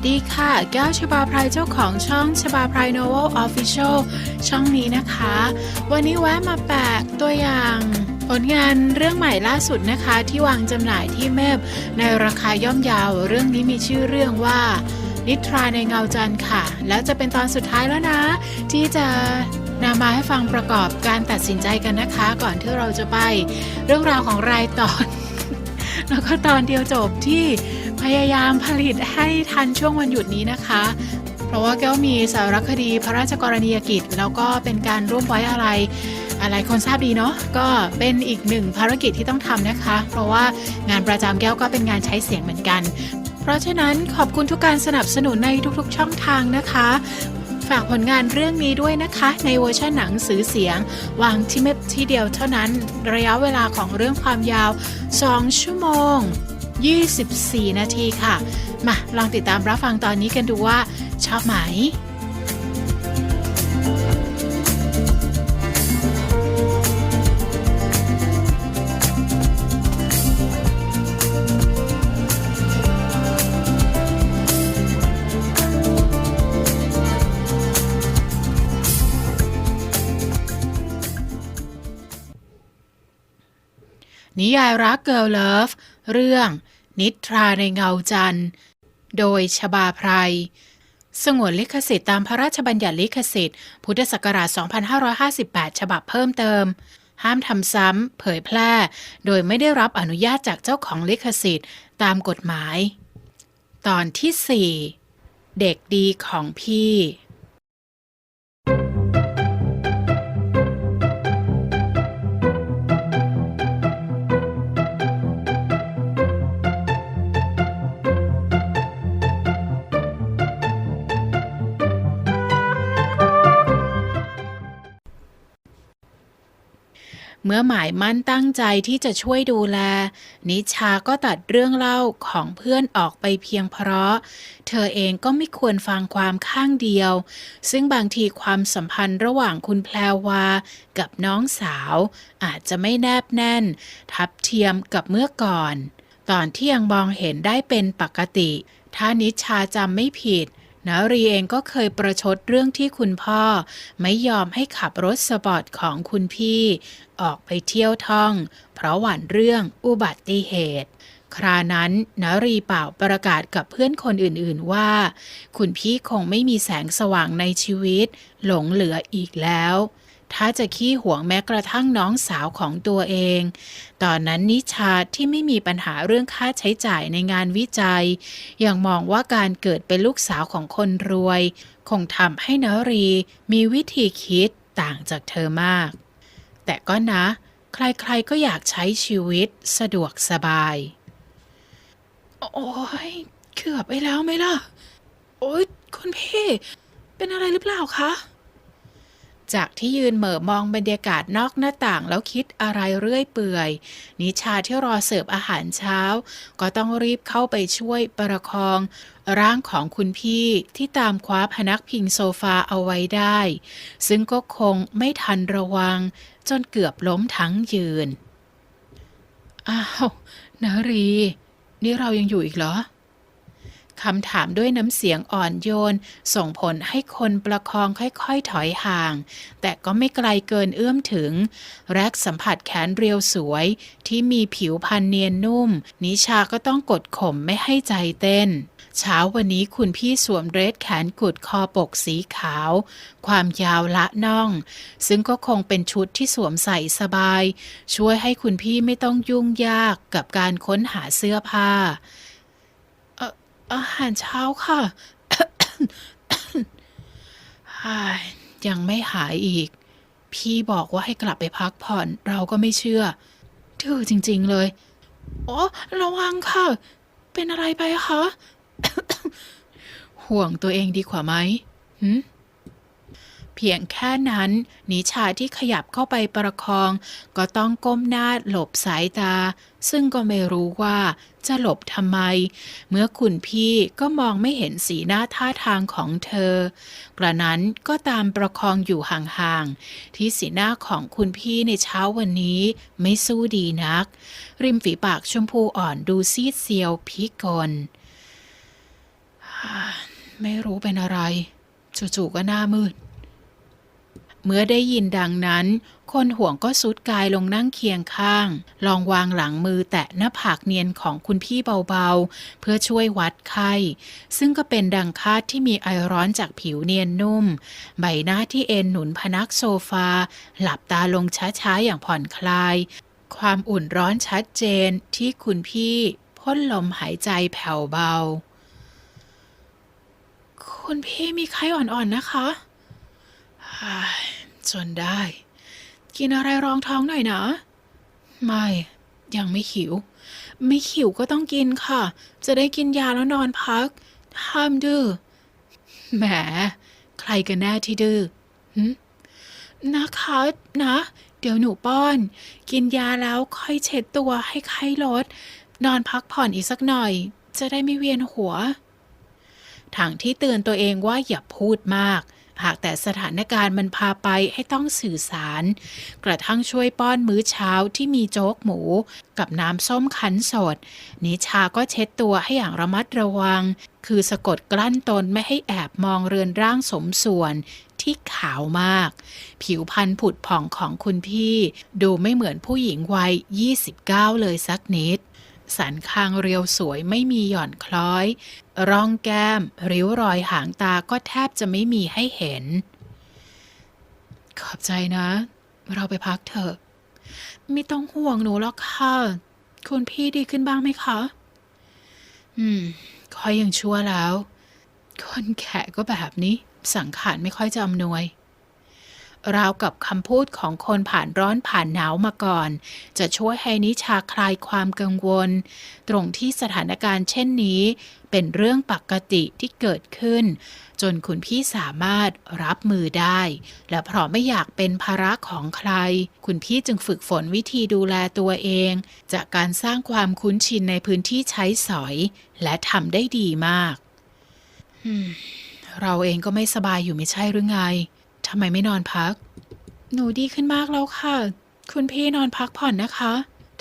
วัสดีค่ะแก้วชบาพรายเจ้าของช่องชบาพรโนเวลออฟฟิเชียลช่องนี้นะคะ วันนี้แวะมาแปะตัวอย่างผลงานเรื่องใหม่ล่าสุดนะคะที่วางจำหน่ายที่เมบในราคาย่อมเยาว เรื่องนี้มีชื่อเรื่องว่า นิทราในเงาจันทร์ค่ะ แล้วจะเป็นตอนสุดท้ายแล้วนะ ที่จะนำมาให้ฟังประกอบการตัดสินใจกันนะคะ ก่อนที่เราจะไป เรื่องราวของรายตอน แล้วก็ตอนเดียวจบที่ พยายามผลิตให้ทันช่วงวันหยุดนี้นะคะ เพราะว่าแก้วมีสารคดีพระราชกรณียกิจ แล้วก็เป็นการร่วมไว้อะไรอะไรคนทราบดีเนาะก็เป็นอีกหนึ่งภารกิจที่ต้องทำนะคะ เพราะว่างานประจำแก้วก็เป็นงานใช้เสียงเหมือนกัน เพราะฉะนั้นขอบคุณทุกการสนับสนุนในทุกๆช่องทางนะคะฝากผลงานเรื่องนี้ด้วยนะคะ ในเวอร์ชันหนังสือเสียง วางที่เม็บที่เดียวเท่านั้น ระยะเวลาของเรื่องความยาว 2 ชั่วโมง 24 นาทีค่ะ มาลองติดตามรับฟังตอนนี้กันดูว่า ชอบไหมนิยายรักเกิร์ลเลิฟ เรื่อง นิทราในเงาจันทร์ โดยชบาไพรสงวนลิขสิทธิ์ตามพระราชบัญญัติลิขสิทธิ์ พุทธศักราช 2558 ฉบับเพิ่มเติม ห้ามทำซ้ำ เผยแพร่ โดยไม่ได้รับอนุญาตจากเจ้าของลิขสิทธิ์ ตามกฎหมาย ตอนที่ 4 เด็กดีของพี่ อหมายมั่นตั้งใจที่จะช่วยดูแล นิชาก็ตัดเรื่องเล่าของเพื่อนออกไปเพียงเพราะ เธอเองก็ไม่ควรฟังความข้างเดียว ซึ่งบางทีความสัมพันธ์ระหว่างคุณแพรวา กับน้องสาว อาจจะไม่แนบแน่น ทับเทียมกับเมื่อก่อน ตอนที่ยังมองเห็นได้เป็นปกติ ถ้านิชาจำไม่ผิด นารีเองก็เคยประชดเรื่องที่คุณพ่อ ไม่ยอมให้ขับรถสปอร์ตของคุณพี่ ออกไปเที่ยวท่อง เพราะหวั่นเรื่องอุบัติเหตุครานั้นนารีเป่าประกาศกับเพื่อนคนอื่นๆว่า คุณพี่คงไม่มีแสงสว่างในชีวิต หลงเหลืออีกแล้ว ถ้าจะขี้หวงแม้กระทั่งน้องสาวของตัวเอง ตอนนั้นนิชาที่ไม่มีปัญหาเรื่องค่าใช้จ่ายในงานวิจัย ยังมองว่าการเกิดเป็นลูกสาวของคนรวย คงทำให้นรีมีวิธีคิดต่างจากเธอมาก แต่ก็นะ ใครๆก็อยากใช้ชีวิตสะดวกสบาย โอ้ยเกือบไปแล้วไหมล่ะ โอ้ยคุณพี่ เป็นอะไรหรือเปล่าคะ จากที่ยืนเหม่อมองบรรยากาศนอกหน้าต่างแล้วคิดอะไรเรื่อยเปื่อย นิชาที่รอเสิร์ฟอาหารเช้า ก็ต้องรีบเข้าไปช่วยประคอง ร่างของคุณพี่ที่ตามคว้าพนักพิงโซฟาเอาไว้ได้ ซึ่งก็คงไม่ทันระวัง จนเกือบล้มทั้งยืน อ้าว นารี นี่เรายังอยู่อีกเหรอ คำถามด้วยน้ำเสียงอ่อนโยน ส่งผลให้คนประคองค่อยๆถอยห่าง แต่ก็ไม่ไกลเกินเอื้อมถึง แรกสัมผัสแขนเรียวสวย ที่มีผิวพันเนียนนุ่ม นิชาก็ต้องกดข่มไม่ให้ใจเต้น เช้าวันนี้คุณพี่สวมเดรสแขนกุดคอปกสีขาว ความยาวละน่อง ซึ่งก็คงเป็นชุดที่สวมใส่สบาย ช่วยให้คุณพี่ไม่ต้องยุ่งยากกับการค้นหาเสื้อผ้า อาหารเช้าค่ะยยังไม่หายอีก พี่บอกว่าให้กลับไปพักผ่อน เราก็ไม่เชื่อดื้อจริง ๆ เลย อ๋อ ระวังค่ะ เป็นอะไรไปคะ ห่วงตัวเองดีกว่าไหมหืม เพียงแค่นั้น นิชาที่ขยับเข้าไปประคอง ก็ต้องก้มหน้าหลบสายตา ซึ่งก็ไม่รู้ว่าจะหลบทำไม เมื่อคุณพี่ก็มองไม่เห็นสีหน้าท่าทางของเธอ กระนั้นก็ตามประคองอยู่ห่างๆ ที่สีหน้าของคุณพี่ในเช้าวันนี้ไม่สู้ดีนัก ริมฝีปากชมพูอ่อนดูซีดเซียวพิกลไม่รู้เป็นอะไร จู่ๆก็หน้ามืด เมื่อได้ยินดังนั้น คนห่วงก็สุดกายลงนั่งเคียงข้าง ลองวางหลังมือแตะหน้าผากเนียนของคุณพี่เบาๆ เพื่อช่วยวัดไข้ ซึ่งก็เป็นดังคาดที่มีไอร้อนจากผิวเนียนนุ่ม ใบหน้าที่เอนหนุนพนักโซฟา หลับตาลงช้าๆ อย่างผ่อนคลาย ความอุ่นร้อนชัดเจนที่คุณพี่พ่นลมหายใจแผ่วเบา คุณพี่มีไข้อ่อนๆนะคะ จนได้ กินอะไรรองท้องหน่อยนะ ไม่ ยังไม่หิว ไม่หิวก็ต้องกินค่ะ จะได้กินยาแล้วนอนพัก ห้ามดื้อ แหม ใครกันแน่ที่ดื้อนะคะนะ เดี๋ยวหนูป้อน กินยาแล้วค่อยเช็ดตัวให้ไข้ลด นอนพักผ่อนอีกสักหน่อย จะได้ไม่เวียนหัวทางที่เตือนตัวเองว่าอย่าพูดมาก หากแต่สถานการณ์มันพาไปให้ต้องสื่อสาร กระทั่งช่วยป้อนมื้อเช้าที่มีโจ๊กหมู กับน้ำส้มคั้นสด นิชาก็เช็ดตัวให้อย่างระมัดระวัง คือสะกดกลั้นตนไม่ให้แอบมองเรือนร่างสมส่วนที่ขาวมาก ผิวพรรณผุดผ่องของคุณพี่ ดูไม่เหมือนผู้หญิงวัย 29 เลยสักนิด สันคางเรียวสวยไม่มีหย่อนคล้อย ร่องแก้ม ริ้วรอยหางตาก็แทบจะไม่มีให้เห็น ขอบใจนะ เราไปพักเถอะ ไม่ต้องห่วงหนูหรอกค่ะ คุณพี่ดีขึ้นบ้างไหมคะ อืมค่อยยังชั่วแล้ว คนแขกก็แบบนี้ สังขารไม่ค่อยจะอำนวย ราวกับคำพูดของคนผ่านร้อนผ่านหนาวมาก่อน จะช่วยให้นิชาคลายความกังวล ตรงที่สถานการณ์เช่นนี้ เป็นเรื่องปกติที่เกิดขึ้น จนคุณพี่สามารถรับมือได้ และเพราะไม่อยากเป็นภาระของใคร คุณพี่จึงฝึกฝนวิธีดูแลตัวเอง จากการสร้างความคุ้นชินในพื้นที่ใช้สอย และทำได้ดีมากเราเองก็ไม่สบายอยู่ไม่ใช่หรือไง ทำไมไม่นอนพัก หนูดีขึ้นมากแล้วค่ะ คุณพี่นอนพักผ่อนนะคะ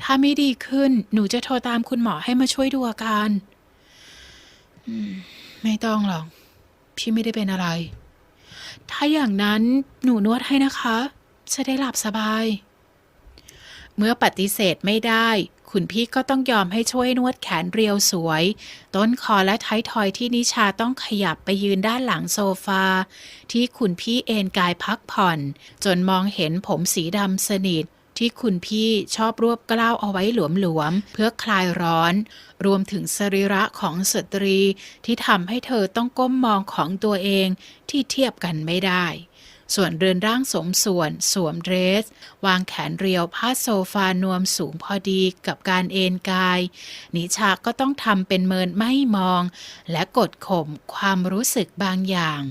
ถ้าไม่ดีขึ้น หนูจะโทรตามคุณหมอให้มาช่วยดูอาการอืมไม่ต้องหรอก พี่ไม่ได้เป็นอะไร ถ้าอย่างนั้นหนูนวดให้นะคะ จะได้หลับสบาย เมื่อปฏิเสธไม่ได้ คุณพี่ก็ต้องยอมให้ช่วยนวดแขนเรียวสวย ต้นคอและท้ายทอยที่นิชาต้องขยับไปยืนด้านหลังโซฟา ที่คุณพี่เอนกายพักผ่อน จนมองเห็นผมสีดำสนิทที่คุณพี่ชอบรวบกล้าวเอาไว้หลวมๆ เพื่อคลายร้อน รวมถึงสรีระของสตรีที่ทำให้เธอต้องก้มมองของตัวเองที่เทียบกันไม่ได้ ส่วนเรือนร่างสมส่วนสวมเดรส วางแขนเรียวผ้าโซฟานวมสูงพอดีกับการเอนกาย นิชาก็ต้องทำเป็นเมินไม่มอง และกดข่มความรู้สึกบางอย่าง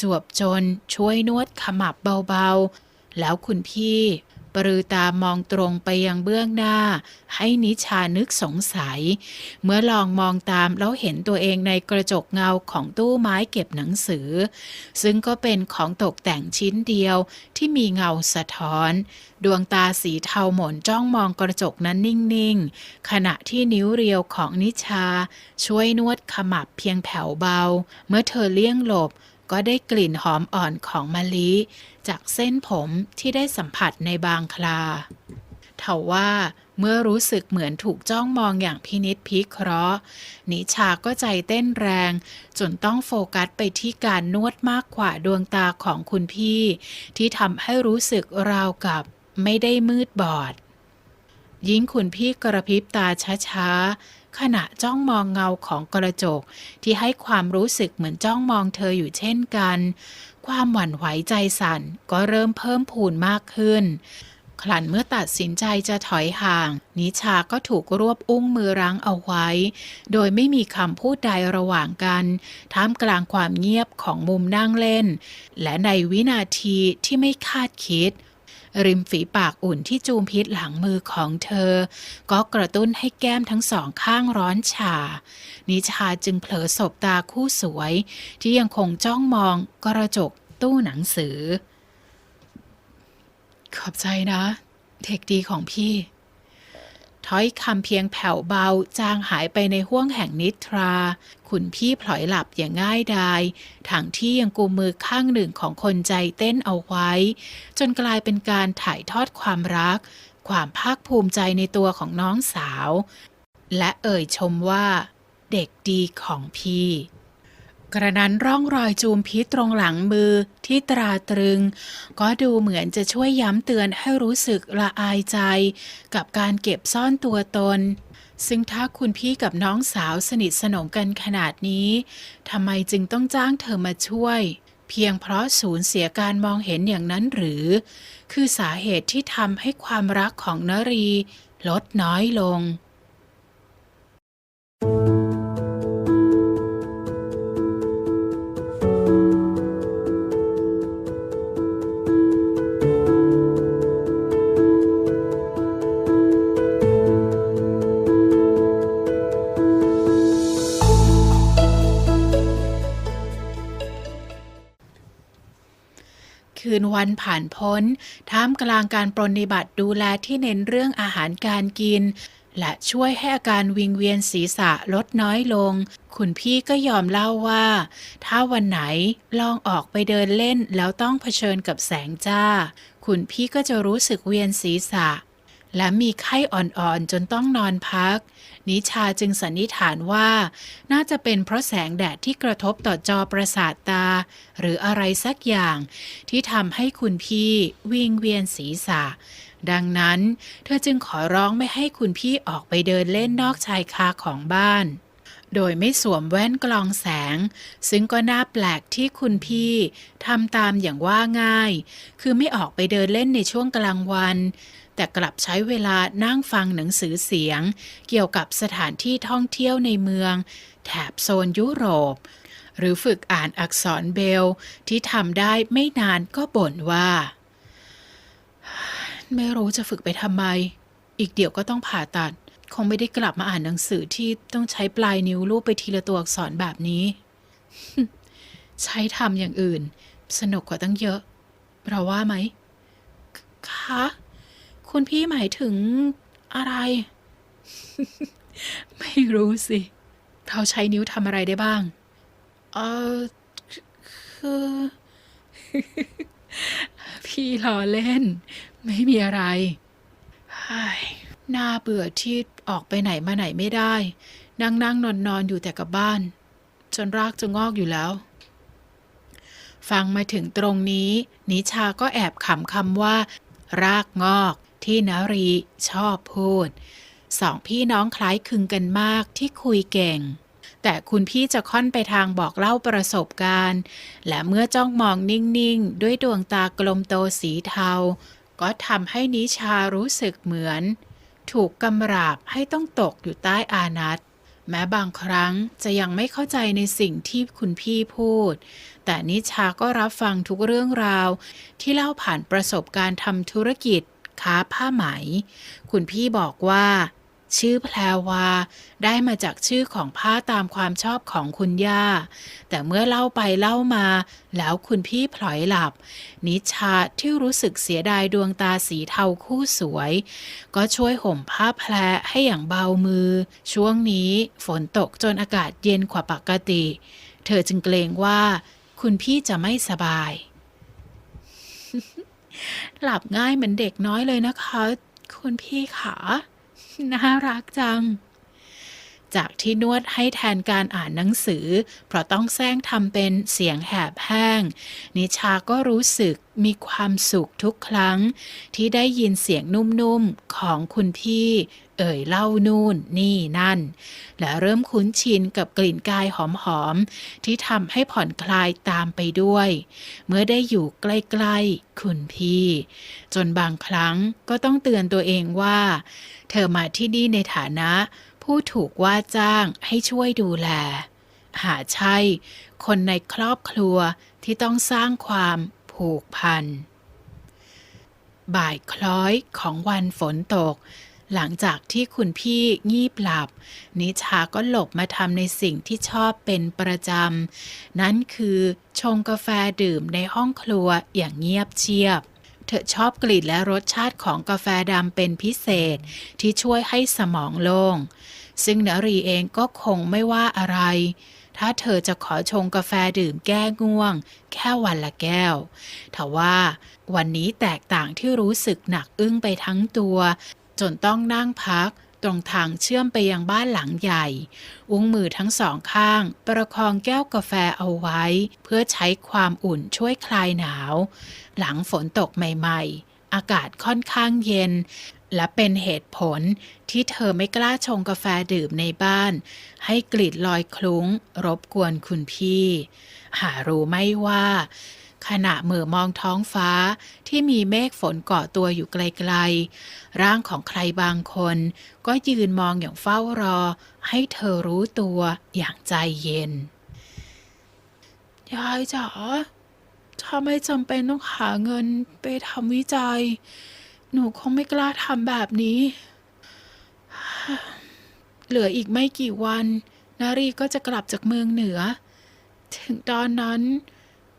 จวบจนช่วยนวดขมับเบาๆ แล้วคุณพี่ ปรือตามองตรงไปยังเบื้องหน้า ให้นิชานึกสงสัย เมื่อลองมองตามแล้วเห็นตัวเองในกระจกเงาของตู้ไม้เก็บหนังสือ ซึ่งก็เป็นของตกแต่งชิ้นเดียวที่มีเงาสะท้อน ดวงตาสีเทาหม่นจ้องมองกระจกนั้นนิ่งๆ ขณะที่นิ้วเรียวของนิชา ช่วยนวดขมับเพียงแผ่วเบา เมื่อเธอเลี่ยงหลบ ก็ได้กลิ่นหอมอ่อนของมะลิ จากเส้นผมที่ได้สัมผัสในบางคลาเทว่าเมื่อรู้สึกเหมือนถูกจ้องมองอย่างพินิษพิเคราะห์ นิชาก็ใจเต้นแรง จนต้องโฟกัสไปที่การนวดมากกว่าดวงตาของคุณพี่ ที่ทำให้รู้สึกราวกับไม่ได้มืดบอด ยิ่งคุณพี่กระพริบตาช้าๆ ขณะจ้องมองเงาของกระจก ที่ให้ความรู้สึกเหมือนจ้องมองเธออยู่เช่นกัน ความหวั่นไหวใจสั่นก็เริ่มเพิ่มพูนมากขึ้นคลันเมื่อตัดสินใจจะถอยห่าง นิชาก็ถูกรวบอุ้งมือรั้งเอาไว้ โดยไม่มีคำพูดใดระหว่างกัน ท่ามกลางความเงียบของมุมนั่งเล่น และในวินาทีที่ไม่คาดคิด ริมฝีปากอุ่นที่จูมพิษหลังมือของเธอ ก็กระตุ้นให้แก้มทั้งสองข้างร้อนชา นิชาจึงเผลอสบตาคู่สวย ที่ยังคงจ้องมองกระจกตู้หนังสือ ขอบใจนะ เทคดีของพี่ ถ้อยคำเพียงแผ่วเบาจางหายไปในห้วงแห่งนิทรา คุณพี่พลอยหลับอย่างง่ายดายทั้งที่ยังกูมือข้างหนึ่งของคนใจเต้นเอาไว้ จนกลายเป็นการถ่ายทอดความรัก ความภาคภูมิใจในตัวของน้องสาว และเอ่ยชมว่า เด็กดีของพี่ กระนั้นร่องรอยจูมพิษตรงหลังมือที่ตราตรึง ก็ดูเหมือนจะช่วยย้ำเตือนให้รู้สึกละอายใจ กับการเก็บซ่อนตัวตน ซึ่งถ้าคุณพี่กับน้องสาวสนิทสนมกันขนาดนี้ทำไมจึงต้องจ้างเธอมาช่วย เพียงเพราะสูญเสียการมองเห็นอย่างนั้นหรือ คือสาเหตุที่ทำให้ความรักของนรีลดน้อยลง วันผ่านพ้น ท่ามกลางการปรนนิบัติดูแลที่เน้นเรื่องอาหารการกิน และช่วยให้อาการวิงเวียนศีรษะลดน้อยลง คุณพี่ก็ยอมเล่าว่า ถ้าวันไหนลองออกไปเดินเล่นแล้วต้องเผชิญกับแสงจ้า คุณพี่ก็จะรู้สึกเวียนศีรษะ และมีไข้อ่อนๆ จนต้องนอนพัก นิชาจึงสันนิษฐานว่า น่าจะเป็นเพราะแสงแดดที่กระทบต่อจอประสาทตา หรืออะไรสักอย่าง ที่ทำให้คุณพี่วิงเวียนศีรษะ ดังนั้น เธอจึงขอร้องไม่ให้คุณพี่ออกไปเดินเล่นนอกชายคาของบ้านโดยไม่สวมแว่นกรองแสง ซึ่งก็น่าแปลกที่คุณพี่ทำตามอย่างว่าง่าย คือไม่ออกไปเดินเล่นในช่วงกลางวัน แต่กลับใช้เวลานั่งฟังหนังสือเสียง เกี่ยวกับสถานที่ท่องเที่ยวในเมือง แถบโซนยุโรป หรือฝึกอ่านอักษรเบลที่ทำได้ไม่นานก็บ่นว่า ไม่รู้จะฝึกไปทำไม อีกเดี๋ยวก็ต้องผ่าตัด คงไม่ได้กลับมาอ่านหนังสือที่ต้องใช้ปลายนิ้วลูบไปทีละตัวอักษรแบบนี้ ใช้ทำอย่างอื่น สนุกกว่าตั้งเยอะเราว่าไหมคะ คุณพี่หมายถึงอะไร ไม่รู้สิเขาใช้นิ้วทำอะไรได้บ้าง เออคือ พี่ล้อเล่น ไม่มีอะไรเฮ้ยน่าเบื่อที่ออกไปไหนมาไหนไม่ได้ นั่งนั่งนอนนอนอยู่แต่กับบ้าน จนรากจะงอกอยู่แล้ว ฟังมาถึงตรงนี้ นิชาก็แอบขำคำว่า รากงอก ที่นรีชอบพูด สองพี่น้องคล้ายคลึงกันมากที่คุยเก่ง แต่คุณพี่จะค่อนไปทางบอกเล่าประสบการณ์ และเมื่อจ้องมองนิ่ง ๆ ด้วยดวงตากลมโตสีเทา ก็ทำให้นิชารู้สึกเหมือน ถูกกำราบให้ต้องตกอยู่ใต้อานัตแม้บางครั้งจะยังไม่เข้าใจในสิ่งที่คุณพี่พูด แต่นิชาก็รับฟังทุกเรื่องราว ที่เล่าผ่านประสบการณ์ทำธุรกิจ ค้าผ้าไหม คุณพี่บอกว่า ชื่อแพรวาได้มาจากชื่อของผ้าตามความชอบของคุณย่า แต่เมื่อเล่าไปเล่ามา แล้วคุณพี่พลอยหลับ นิชาที่รู้สึกเสียดายดวงตาสีเทาคู่สวย ก็ช่วยห่มผ้าแพรให้อย่างเบามือ ช่วงนี้ฝนตกจนอากาศเย็นกว่าปกติ เธอจึงเกรงว่า คุณพี่จะไม่สบาย หลับง่ายเหมือนเด็กน้อยเลยนะคะ คุณพี่ขา น่ารักจัง จากที่นวดให้แทนการอ่านหนังสือ เพราะต้องแซงทำเป็นเสียงแหบแห้ง นิชาก็รู้สึกมีความสุขทุกครั้ง ที่ได้ยินเสียงนุ่มๆ ของคุณพี่ เอ่ยเล่านู่นนี่นั่น และเริ่มคุ้นชินกับกลิ่นกายหอมๆ ที่ทำให้ผ่อนคลายตามไปด้วย เมื่อได้อยู่ใกล้ๆ คุณพี่ จนบางครั้งก็ต้องเตือนตัวเองว่า เธอมาที่นี่ในฐานะ ผู้ถูกว่าจ้างให้ช่วยดูแล หาใช่ คนในครอบครัวที่ต้องสร้างความผูกพัน บ่ายคล้อยของวันฝนตก หลังจากที่คุณพี่งีบหลับ นิชาก็หลบมาทำในสิ่งที่ชอบเป็นประจำ นั่นคือชงกาแฟดื่มในห้องครัวอย่างเงียบเชียบ เธอชอบกลิ่นและรสชาติของกาแฟดำเป็นพิเศษ ที่ช่วยให้สมองโล่ง ซึ่งนรีเองก็คงไม่ว่าอะไร ถ้าเธอจะขอชงกาแฟดื่มแก้ง่วง แค่วันละแก้วทว่าวันนี้แตกต่างที่รู้สึกหนักอึ้งไปทั้งตัว จนต้องนั่งพัก ตรงทางเชื่อมไปยังบ้านหลังใหญ่ อุ้งมือทั้งสองข้าง ประคองแก้วกาแฟเอาไว้ เพื่อใช้ความอุ่นช่วยคลายหนาว หลังฝนตกใหม่ๆ อากาศค่อนข้างเย็น และเป็นเหตุผลที่เธอไม่กล้าชงกาแฟดื่มในบ้าน ให้กลิ่นลอยคลุ้ง รบกวนคุณพี่ หารู้ไม่ว่า ขณะเหมือมองท้องฟ้าที่มีเมฆฝนเกาะตัวอยู่ไกลๆ ร่างของใครบางคน ก็ยืนมองอย่างเฝ้ารอ ให้เธอรู้ตัวอย่างใจเย็น ยายจ๋าถ้าไม่จำเป็นต้องหาเงินไปทำวิจัย หนูคงไม่กล้าทำแบบนี้ เหลืออีกไม่กี่วัน นารีก็จะกลับจากเมืองเหนือ ถึงตอนนั้น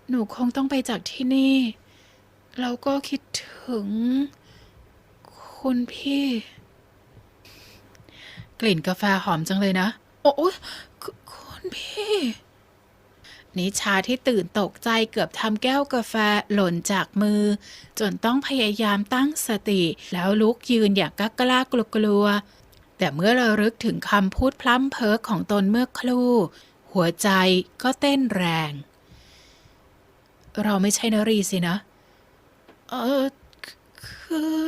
หนูคงต้องไปจากที่นี่ แล้วก็คิดถึง คุณพี่ กลิ่นกาแฟหอมจังเลยนะ โอ้ยคุคุณพี่ นิชาที่ตื่นตกใจเกือบทำแก้วกาแฟหล่นจากมือ จนต้องพยายามตั้งสติ แล้วลุกยืนอย่างกล้ากล้ากลัวกลวๆแต่เมื่อเระลึกถึงคำพูดพลั้มเพ้อของตนเมื่อครู่ หัวใจก็เต้นแรง เราไม่ใช่นรีสินะ เออคือ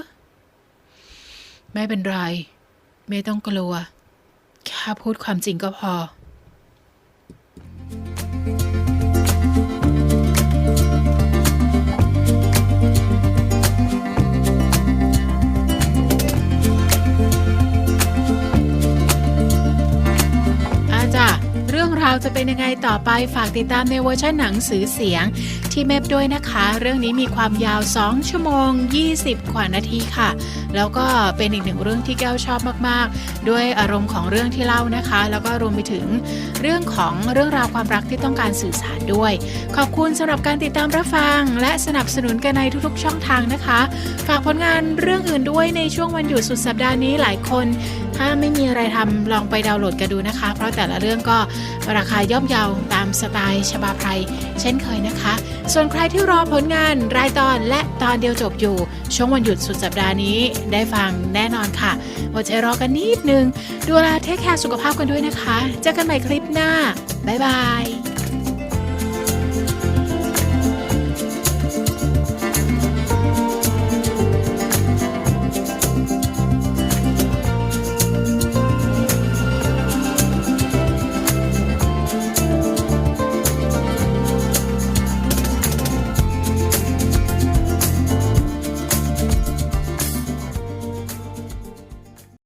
ไม่เป็นไร ไม่ต้องกลัว แค่พูดความจริงก็พอ รื่องราวจะเป็นยังไงต่อไปฝากติดตามในเวอร์ชันหนังสือเสียง ที่เมฟด้วยนะคะ เรื่องนี้มีความยาว 2 ชั่วโมง 20 กว่านาทีค่ะ แล้วก็เป็นอีกหนึ่งเรื่องที่แก้วชอบมากๆ ด้วยอารมณ์ของเรื่องที่เล่านะคะ แล้วก็รวมไปถึงเรื่องของเรื่องราวความรักที่ต้องการสื่อสารด้วย ขอบคุณสำหรับการติดตามรับฟัง และสนับสนุนกันในทุกๆ ช่องทางนะคะ ฝากผลงานเรื่องอื่นด้วยในช่วงวันหยุดสุดสัปดาห์นี้หลายคน ถ้าไม่มีอะไรทำลองไปดาวน์โหลดกันดูนะคะ เพราะแต่ละเรื่องก็ราคาย่อมเยาตามสไตล์ฉบับไทยเช่นเคยนะคะ ส่วนใครที่รอผลงานรายตอนและตอนเดียวจบอยู่ ช่วงวันหยุดสุดสัปดาห์นี้ได้ฟังแน่นอนค่ะอดใจรอกันนิดนึง ดูแลเทคแคร์สุขภาพกันด้วยนะคะ เจอกันใหม่คลิปหน้า บ๊ายบาย